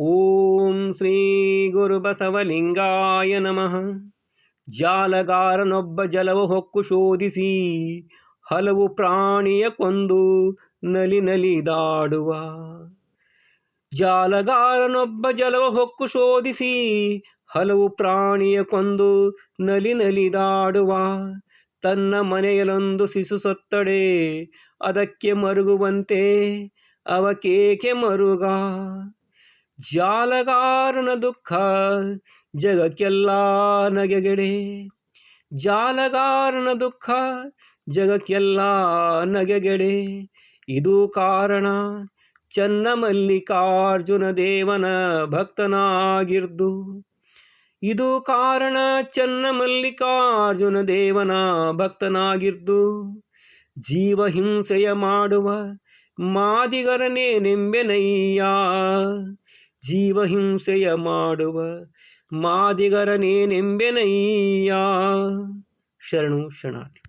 ಓಂ ಶ್ರೀ ಗುರುಬಸವಲಿಂಗಾಯ ನಮಃ ಜಾಲಗಾರನೊಬ್ಬ ಜಲವು ಹೊಕ್ಕು ಶೋಧಿಸಿ ಹಲವು ಪ್ರಾಣಿಯ ಕೊಂದು ನಲಿ ನಲಿದಾಡುವ ಜಾಲಗಾರನೊಬ್ಬ ಜಲವ ಹೊಕ್ಕು ಶೋಧಿಸಿ ಹಲವು ಪ್ರಾಣಿಯ ಕೊಂದು ನಲಿ ನಲಿದಾಡುವ ತನ್ನ ಮನೆಯಲ್ಲೊಂದು ಶಿಶು ಸೊತ್ತಡೆ ಅದಕ್ಕೆ ಮರುಗುವಂತೆ ಅವಕೇಕೆ ಮರುಗ ಜಾಲಗಾರನ ದುಃಖ ಜಗಕ್ಕೆಲ್ಲ ನಗೆಗೆಡೆ. ಜಾಲಗಾರನ ದುಃಖ ಜಗಕ್ಕೆಲ್ಲ ನಗೆಗೆಡೆ. ಇದು ಕಾರಣ ಚನ್ನ ಮಲ್ಲಿಕಾರ್ಜುನ ದೇವನ ಭಕ್ತನಾಗಿರ್ದು. ಇದು ಕಾರಣ ಚನ್ನ ಮಲ್ಲಿಕಾರ್ಜುನ ದೇವನ ಭಕ್ತನಾಗಿರ್ದು. ಜೀವಹಿಂಸೆಯ ಮಾಡುವ ಮಾದಿಗರನೇ ನೆಂಬೆನಯ್ಯ ಜೀವಹಿಂಸೆಯ ಮಾಡುವ ಮಾದಿಗರನೇನೆಂಬೆನಯ್ಯ. ಶರಣು ಶರಣಾರ್ಥಿ.